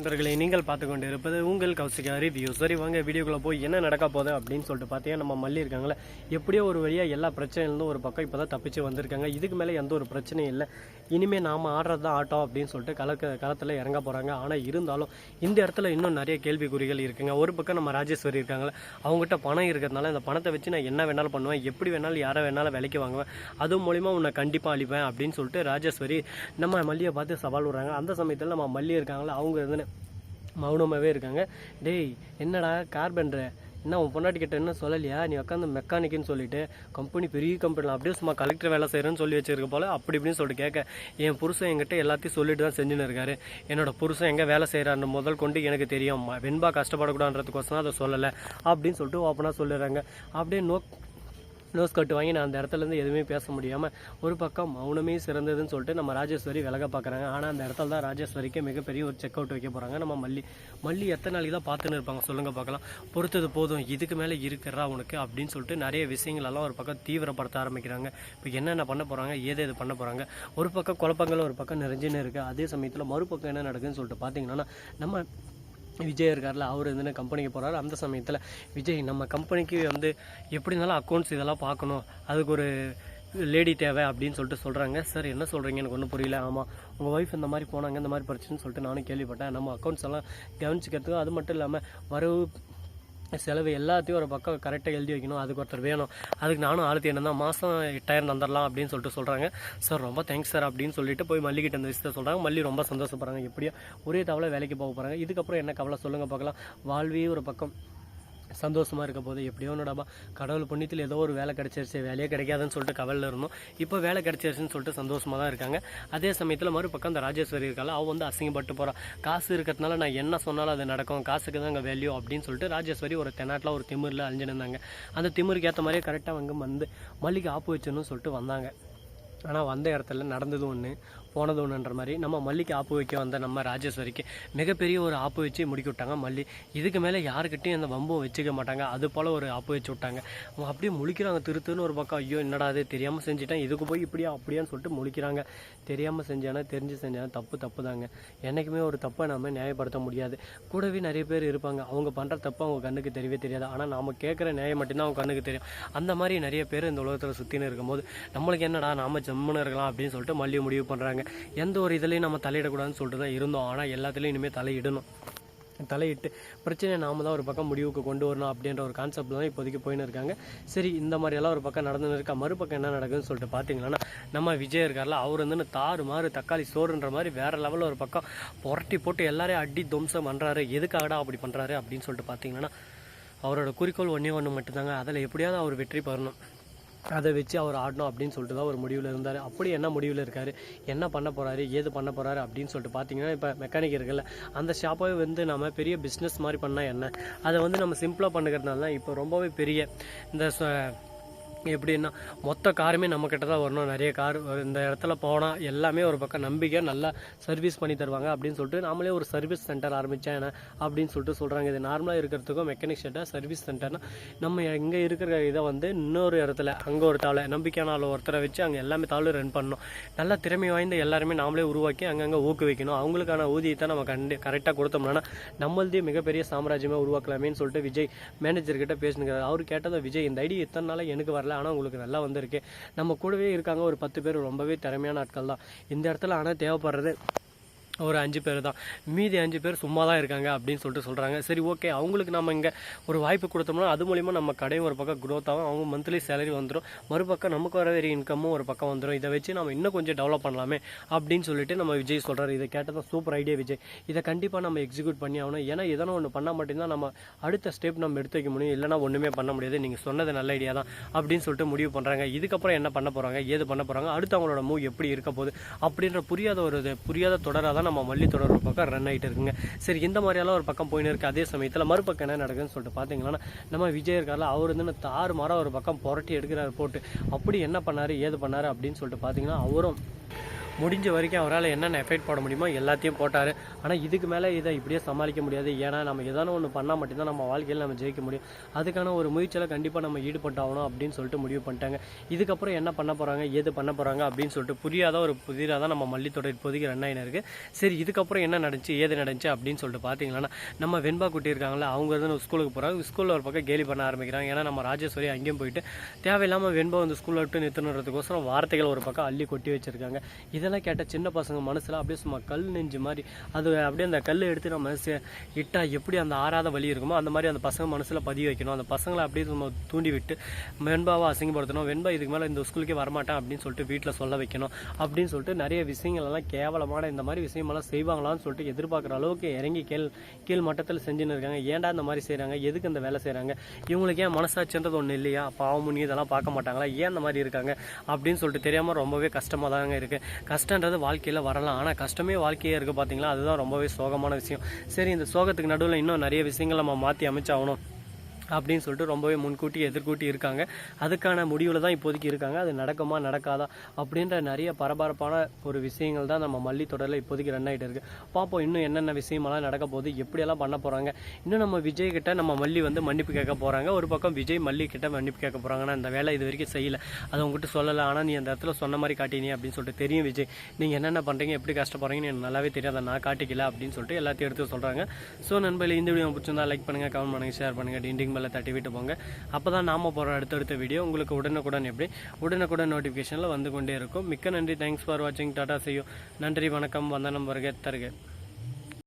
நண்பர்களை நீங்கள் பார்த்து கொண்டு இருப்பது உங்கள் கௌசிகா ரிவ்யூ சரி வாங்க வீடியோக்குள்ளே போய் என்ன நடக்க போகுது அப்படின்னு சொல்லிட்டு பார்த்தீங்கன்னா நம்ம மல்லி இருக்காங்களே எப்படியோ ஒரு வழியாக எல்லா பிரச்சனையிலும் ஒரு பக்கம் இப்போ தான் தப்பிச்சு வந்திருக்காங்க. இதுக்கு மேலே எந்த ஒரு பிரச்சனையும் இல்லை. இனிமேல் நாம் ஆடுறது தான் ஆட்டோ அப்படின்னு சொல்லிட்டு கலக்க களத்தில் இறங்க போகிறாங்க ஆனால் இருந்தாலும் இந்த இடத்துல இன்னும் நிறைய கேள்விக்குறிகள் இருக்குங்க. ஒரு பக்கம் நம்ம ராஜேஸ்வரி இருக்காங்களே அவங்ககிட்ட பணம் இருக்கிறதுனால இந்த பணத்தை வச்சு நான் என்ன வேணாலும் பண்ணுவேன் எப்படி வேணாலும் யாரை வேணாலும் விலைக்கு வாங்குவேன் அது மூலிமா உன்னை கண்டிப்பாக அழிப்பேன் அப்படின்னு சொல்லிட்டு ராஜேஸ்வரி நம்ம மல்லியை பார்த்து சவால் விடுறாங்க. அந்த சமயத்தில் நம்ம மல்லி இருக்காங்களே அவங்க இருந்து மௌனமாகவே இருக்காங்க. டேய் என்னடா கார்பெண்டர் என்ன உன் பொண்டாட்டி கிட்ட என்ன சொல்லலையா? நீ உட்காந்து மெக்கானிக்குன்னு சொல்லிட்டு கம்பெனி பெரிய கம்பெனியில் அப்படியே சும்மா கலெக்டர் வேலை செய்கிறேன்னு சொல்லி வச்சிருக்க போல அப்படி இப்படின்னு சொல்லிட்டு கேட்க என் புருஷன் என்கிட்ட எல்லாத்தையும் சொல்லிட்டு தான் செஞ்சுன்னு இருக்காரு. என்னோட புருஷன் எங்கே வேலை செய்கிறான்னு முதல் கொண்டு எனக்கு தெரியும். வெண்பா கஷ்டப்படக்கூடாதுன்றதுக்கோசம் அதை சொல்லலை அப்படின்னு சொல்லிட்டு ஓப்பனாக சொல்லிடுறாங்க. அப்படியே நோ நோஸ் கட்டு வாங்கி நான் அந்த இடத்துலேருந்து எதுவுமே பேச முடியாமல் ஒரு பக்கம் மௌனமே சிறந்ததுன்னு சொல்லிட்டு நம்ம ராஜேஸ்வரி விலக பார்க்குறாங்க ஆனால் அந்த இடத்துல தான் ராஜேஸ்வரிக்கு மிகப்பெரிய ஒரு செக் அவுட் வைக்க போகிறாங்க நம்ம மல்லி மல்லி எத்தனை நாளைக்கு தான் பார்த்துன்னு இருப்பாங்க? சொல்லுங்க பார்க்கலாம். பொறுத்தது போதும். இதுக்கு மேலே இருக்கிறா உனக்கு? அப்படின்னு சொல்லிட்டு நிறைய விஷயங்களெல்லாம் ஒரு பக்கம் தீவிரப்படுத்த ஆரம்பிக்கிறாங்க. இப்போ என்னென்ன பண்ண போகிறாங்க ஏது எது பண்ண போகிறாங்க ஒரு பக்கம் குழப்பங்கள் ஒரு பக்கம் நிறைஞ்சுன்னு இருக்குது அதே சமயத்தில் மறுபக்கம் என்ன நடக்குதுன்னு சொல்லிட்டு பார்த்தீங்கன்னா நம்ம விஜய் இருக்கார்ல அவர் வந்து கம்பெனிக்கு போகிறாரு அந்த சமயத்தில் விஜய் நம்ம கம்பெனிக்கு வந்து எப்படி இருந்தாலும் அக்கௌண்ட்ஸ் இதெல்லாம் பார்க்கணும். அதுக்கு ஒரு லேடி தேவை அப்படின்னு சொல்லிட்டு சொல்கிறாங்க சார் என்ன சொல்கிறீங்க எனக்கு ஒன்றும் புரியல. ஆமாம் உங்கள் ஒய்ஃப் இந்த மாதிரி போனாங்க இந்த மாதிரி பிரச்சனைன்னு சொல்லிட்டு நானும் கேள்விப்பட்டேன். நம்ம அக்கௌண்ட்ஸ் எல்லாம் கவனிச்சிக்கிறதுக்கு அது மட்டும் இல்லாமல் வரவு செலவு எல்லாத்தையும் ஒரு பக்கம் கரெக்டாக எழுதி வைக்கணும். அதுக்கு ஒருத்தர் வேணும். அதுக்கு நானும் ஆளுத்தி என்ன தான் மாதம் எட்டாயிரம் தந்துடலாம் அப்படின்னு சொல்லிட்டு சொல்கிறாங்க சார் ரொம்ப தேங்க்ஸ் சார் அப்படின்னு சொல்லிட்டு போய் மல்லிகிட்ட இந்த விஷயத்தை சொல்கிறாங்க மல்லி ரொம்ப சந்தோஷப்படுறாங்க. எப்படியோ ஒரே தவளை வேலைக்கு போக போகிறாங்க இதுக்கப்புறம் என்ன கவலை சொல்லுங்கள் பார்க்கலாம். வாழ்வே ஒரு பக்கம். சந்தோஷமாக இருக்க போது எப்படியோ ஒன்றுடாப்பா கடவுள் புண்ணியத்தில் ஏதோ ஒரு வேலை கிடச்சிருச்சு வேலையே கிடைக்காதுன்னு சொல்லிட்டு கவலில் இருந்தோம். இப்போ வேலை கிடச்சிருச்சுன்னு சொல்லிட்டு சந்தோஷமாக தான் இருக்காங்க. அதே சமயத்தில் மறுபக்கம் அந்த ராஜேஸ்வரி இருக்காள் அவள் வந்து அசிங்கப்பட்டு போகிறான் காசு இருக்கிறதுனால நான் என்ன சொன்னாலும் அது நடக்கும். காசுக்கு தான் அங்கே வேல்யூ அப்படின்னு சொல்லிட்டு ராஜேஸ்வரி ஒரு தென்னாட்டில் ஒரு திமிரில் அழிஞ்சுன்னு இருந்தாங்க. அந்த திமிருக்கு ஏற்ற மாதிரியே கரெக்டாக அவங்க வந்து மல்லிகை ஆப்பு வச்சணும்னு சொல்லிட்டு வந்தாங்க. ஆனால் வந்த இடத்துல நடந்தது ஒன்று போனது ஒன்றுன்ற மாதிரி நம்ம மல்லிக்கு ஆப்பு வைக்க வந்த நம்ம ராஜேஸ்வரிக்கு மிகப்பெரிய ஒரு ஆப்பு வச்சு முடிக்க விட்டாங்க மல்லி. இதுக்கு மேலே யாருக்கிட்டையும் அந்த வம்பும் வச்சுக்க மாட்டாங்க. அது போல் ஒரு ஆப்பு வச்சு விட்டாங்க. அவங்க அப்படியே முழிக்கிறாங்க. திருத்துன்னு ஒரு பக்கம் ஐயோ என்னடா அது தெரியாமல் செஞ்சுட்டேன். இதுக்கு போய் இப்படியா அப்படியான்னு சொல்லிட்டு முழிக்கிறாங்க. தெரியாமல் செஞ்சானா தெரிஞ்சு செஞ்சானா தப்பு தப்பு தாங்க என்றைக்குமே ஒரு தப்பை நம்ம நியாயப்படுத்த முடியாது. கூடவே நிறைய பேர் இருப்பாங்க. அவங்க பண்ணுற தப்பு அவங்க கண்ணுக்கு தெரியவே தெரியாது. ஆனால் நாம் கேட்குற நியாயம் மட்டும்தான் அவங்க கண்ணுக்கு தெரியும். அந்த மாதிரி நிறைய பேர் இந்த உலகத்தில் சுற்றின்னு இருக்கும்போது நம்மளுக்கு என்னடா நாம ஜம்முன்னு இருக்கலாம் அப்படின்னு சொல்லிட்டு மல்லி முடிவு பண்ணுறாங்க எந்த ஒரு இதுலேயும் நம்ம தலையிடக்கூடாதுன்னு சொல்லிட்டு தான் இருந்தோம். ஆனால் எல்லாத்துலேயும் இனிமேல் தலையிடணும். தலையிட்டு பிரச்சனையை நாம தான் ஒரு பக்கம் முடிவுக்கு கொண்டு வரணும் அப்படின்ற ஒரு கான்செப்ட் தான் இப்போதைக்கு போயின்னு இருக்காங்க. சரி இந்த மாதிரி எல்லாம் ஒரு பக்கம் நடந்துன்னு இருக்கா? மறுபக்கம் என்ன நடக்குதுன்னு சொல்லிட்டு பார்த்தீங்கன்னா நம்ம விஜய் இருக்கார்ல அவர் வந்து தாறு மாறு தக்காளி சோறுன்ற மாதிரி வேற லெவலில் ஒரு பக்கம் புரட்டி போட்டு எல்லாரையும் அடி துவம்சம் பண்ணுறாரு எதுக்காகடா அப்படி பண்ணுறாரு அப்படின்னு சொல்லிட்டு பார்த்தீங்கன்னா அவரோட குறிக்கோள் ஒன்றே ஒன்று மட்டும்தாங்க. அதில் எப்படியாவது அவர் வெற்றி பெறணும். அதை வச்சு அவர் ஆடணும் அப்படின்னு சொல்லிட்டு தான் ஒரு முடிவில் இருந்தார். அப்படி என்ன முடிவில் இருக்கார்? என்ன பண்ண போகிறாரு ஏது பண்ண போகிறாரு அப்படின்னு சொல்லிட்டு பார்த்தீங்கன்னா இப்போ மெக்கானிக் இருக்குல்ல அந்த ஷாப்பை வந்து நம்ம பெரிய பிஸ்னஸ் மாதிரி பண்ணால் என்ன? அதை வந்து நம்ம சிம்பிளாக பண்ணுறதுனால தான் இப்போ ரொம்பவே பெரிய இந்த எப்படின்னா மொத்த காருமே நம்மக்கிட்ட தான் வரணும். நிறைய கார் இந்த இடத்துல போனால் எல்லாமே ஒரு பக்கம் நம்பிக்கை நல்லா சர்வீஸ் பண்ணி தருவாங்க அப்படின்னு சொல்லிட்டு நாமளே ஒரு சர்வீஸ் சென்டர் ஆரம்பித்தேன் என்ன அப்படின்னு சொல்லிட்டு சொல்கிறாங்க இது நார்மலாக இருக்கிறதுக்கும் மெக்கானிக் ஷெட்டாக சர்வீஸ் சென்டர்னா நம்ம இங்கே இருக்கிற இதை வந்து இன்னொரு இடத்துல அங்கே ஒரு தாளை நம்பிக்கையான ஆள் ஒருத்தரை வச்சு அங்கே எல்லாமே தாளும் ரன் பண்ணணும். நல்லா திறமை வாய்ந்த எல்லாருமே நாமளே உருவாக்கி அங்கங்கே ஊக்குவிக்கணும். அவங்களுக்கான ஊதியத்தை நம்ம கண்டு கரெக்டாக கொடுத்தோம்னா நம்மளதே மிகப்பெரிய சாம்ராஜ்யமாக உருவாக்கலாமேன்னு சொல்லிட்டு விஜய் மேனேஜர் கிட்ட பேசுனுங்கிறார் அவர் கேட்டதை விஜய் இந்த ஐடியா இத்தனை நாளாக எனக்கு வரல. ஆனால் உங்களுக்கு நல்லா வந்திருக்கு. நம்ம கூடவே இருக்காங்க ஒரு பத்து பேர். ரொம்பவே திறமையான ஆட்கள் தான். இந்த இடத்துல ஆனால் தேவைப்படுறது ஒரு அஞ்சு பேர் தான். மீதி அஞ்சு பேர் சும்மா தான் இருக்காங்க அப்படின்னு சொல்லிட்டு சொல்கிறாங்க சரி ஓகே அவங்களுக்கு நம்ம இங்கே ஒரு வாய்ப்பு கொடுத்தோம்னா அது மூலிமா நம்ம கடையும் ஒரு பக்கம் க்ரோத் ஆகும். அவங்க மந்த்லி சேலரி வந்துடும் மறுபக்கம் நமக்கு வர வேறு இன்கமும் ஒரு பக்கம் வந்துடும் இதை வச்சு நம்ம இன்னும் கொஞ்சம் டெவலப் பண்ணலாமே அப்படின்னு சொல்லிட்டு நம்ம விஜய் சொல்கிறாரு இதை கேட்டதான் சூப்பர் ஐடியா விஜய். இதை கண்டிப்பாக நம்ம எக்ஸிக்யூட் பண்ணி ஆகணும். ஏன்னா எதனா ஒன்று பண்ணால் மட்டும்தான் நம்ம அடுத்த ஸ்டெப் நம்ம எடுத்து வைக்க முடியும். இல்லைனா ஒன்றுமே பண்ண முடியாது. நீங்கள் சொன்னது நல்ல ஐடியா தான் அப்படின்னு சொல்லிட்டு முடிவு பண்ணுறாங்க இதுக்கப்புறம் என்ன பண்ண போகிறாங்க ஏது பண்ண போகிறாங்க அடுத்து அவங்களோட மூவ் எப்படி இருக்க போகுது? அப்படின்ற புரியாத ஒரு இது புரியாத தொடராக தான் நம்ம மல்லி தொடர் ஒரு பக்கம் ரன் ஆகிட்டு இருக்குங்க. சரி இந்த மாதிரியெல்லாம் ஒரு பக்கம் போயின்னு இருக்கு. அதே சமயத்தில் மறுபக்கம் என்ன நடக்குதுன்னு சொல்லிட்டு பார்த்தீங்கன்னா நம்ம விஜய் இருக்கார்ல அவர் வந்து தாறு மாறாக ஒரு பக்கம் புரட்டி எடுக்கிறாரு போட்டு. அப்படி என்ன பண்ணாரு ஏது பண்ணாரு அப்படின்னு சொல்லிட்டு பார்த்தீங்கன்னா அவரும் முடிஞ்ச வரைக்கும் அவரால் என்னென்ன எஃபெக்ட் போட முடியுமோ எல்லாத்தையும் போட்டார். ஆனால் இதுக்கு மேலே இதை இப்படியே சமாளிக்க முடியாது. ஏன்னா நம்ம எதானோ ஒன்று பண்ணால் மட்டும்தான் நம்ம வாழ்க்கையில் நம்ம ஜெயிக்க முடியும். அதுக்கான ஒரு முயற்சியில் கண்டிப்பாக நம்ம ஈடுபட்டாகணும் அப்படின்னு சொல்லிட்டு முடிவு பண்ணிட்டாங்க. இதுக்கப்புறம் என்ன பண்ண போகிறாங்க ஏது பண்ண போகிறாங்க அப்படின்னு சொல்லிட்டு புரியாத ஒரு புதிராக தான் நம்ம மல்லித்தொடர் இப்போதைக்கு ரன் ஆயினருக்கு சரி இதுக்கப்புறம் என்ன நடந்துச்சு ஏது நடந்துச்சு அப்படின்னு சொல்லிட்டு பார்த்தீங்கன்னா நம்ம வெண்பா குட்டி இருக்காங்களா அவங்க வந்து ஸ்கூலுக்கு போகிறாங்க ஸ்கூலில் ஒரு பக்கம் கேலி பண்ண ஆரம்பிக்கிறாங்க. ஏன்னா நம்ம ராஜேஸ்வரி அங்கேயும் போயிட்டு தேவையில்லாமல் வெண்பா வந்து ஸ்கூலில் விட்டு நிறுத்தணுன்றதுக்கோசரம் வார்த்தைகள் ஒரு பக்கம் அள்ளி கொட்டி வச்சிருக்காங்க. இதெல்லாம் கேட்டால் சின்ன பசங்க மனசில் அப்படியே சும்மா கல் நெஞ்சு மாதிரி. அது அப்படியே அந்த கல் எடுத்து நம்ம சே- இட்டா எப்படி அந்த ஆறாத வலி இருக்குமோ அந்த மாதிரி அந்த பசங்க மனசில் பதிய வைக்கணும். அந்த பசங்களை அப்படியே நம்ம தூண்டி விட்டு வெண்பாவை அசிங்கப்படுத்தணும். வெண்பா இதுக்கு மேலே இந்த ஸ்கூலுக்கே வரமாட்டேன் அப்படின்னு சொல்லிட்டு வீட்டில் சொல்ல வைக்கணும். அப்படின்னு சொல்லிட்டு நிறைய விஷயங்கள் எல்லாம் கேவலமான இந்த மாதிரி விஷயமெல்லாம் செய்வாங்களான்னு சொல்லிட்டு எதிர்பார்க்குற அளவுக்கு இறங்கி கீழ் கீழ் மட்டத்தில் செஞ்சுன்னு இருக்காங்க. ஏன்டா இந்த மாதிரி செய்கிறாங்க எதுக்கு இந்த வேலை செய்கிறாங்க இவங்களுக்கு ஏன் மனசாட்சின்றது ஒன்று இல்லையா? பாவம் இதெல்லாம் பார்க்க மாட்டாங்களா? ஏன் இந்த மாதிரி இருக்காங்க? அப்படின்னு சொல்லிட்டு தெரியாமல் ரொம்பவே கஷ்டமாக தாங்க இருக்குது கஷ்டன்றது வாழ்க்கையில் வரலாம். ஆனால் கஷ்டமே வாழ்க்கையே இருக்குது பார்த்தீங்களா அதுதான் ரொம்பவே சோகமான விஷயம். சரி இந்த சோகத்துக்கு நடுவில் இன்னும் நிறைய விஷயங்கள் நம்ம மாற்றி அமைச்சாகணும். அப்படின்னு சொல்லிட்டு ரொம்பவே முன்கூட்டி எதிர்கூட்டி இருக்காங்க. அதுக்கான முடிவில் தான் இப்போதைக்கு இருக்காங்க. அது நடக்குமா நடக்காதா அப்படின்ற நிறைய பரபரப்பான ஒரு விஷயங்கள் தான் நம்ம மல்லி தொடரில் இப்போதைக்கு ரன் ஆகிட்டு இருக்குது பார்ப்போம் இன்னும் என்னென்ன விஷயமெல்லாம் நடக்க போகுது எப்படியெல்லாம் பண்ண போகிறாங்க இன்னும் நம்ம விஜய் கிட்ட நம்ம மல்லி வந்து மன்னிப்பு கேட்க போகிறாங்க ஒரு பக்கம் விஜய் மல்லி கிட்ட மன்னிப்பு கேட்க போகிறாங்கன்னா அந்த வேலை இது வரைக்கும் செய்யலை. அதை உங்ககிட்ட சொல்லலை. ஆனால் நீ அந்த இடத்துல சொன்ன மாதிரி காட்டினீ அப்படின்னு சொல்லிட்டு தெரியும் விஜய். நீங்கள் என்னென்ன பண்ணுறீங்க எப்படி கஷ்டப்படுறீங்கன்னு எனக்கு நல்லாவே தெரியாது அதை நான் காட்டிக்கல அப்படின்னு சொல்லிட்டு எல்லாத்தையும் எடுத்து சொல்கிறாங்க ஸோ நண்பர்களே இந்த வீடியோ பிடிச்சிருந்தா லைக் பண்ணுங்கள் கமெண்ட் பண்ணுங்கள் ஷேர் பண்ணுங்கள் டிண்டிங் பெல்லை தட்டி விட்டு போங்க. அப்போ தான் நாம் போகிற அடுத்தடுத்த வீடியோ உங்களுக்கு உடனுக்குடன் எப்படி உடனுக்குடன் நோட்டிஃபிகேஷனில் வந்து கொண்டே இருக்கும். மிக்க நன்றி. தேங்க்ஸ் ஃபார் வாட்சிங் டாடா செய்யும் நன்றி வணக்கம். வந்தனம் வருக தருக.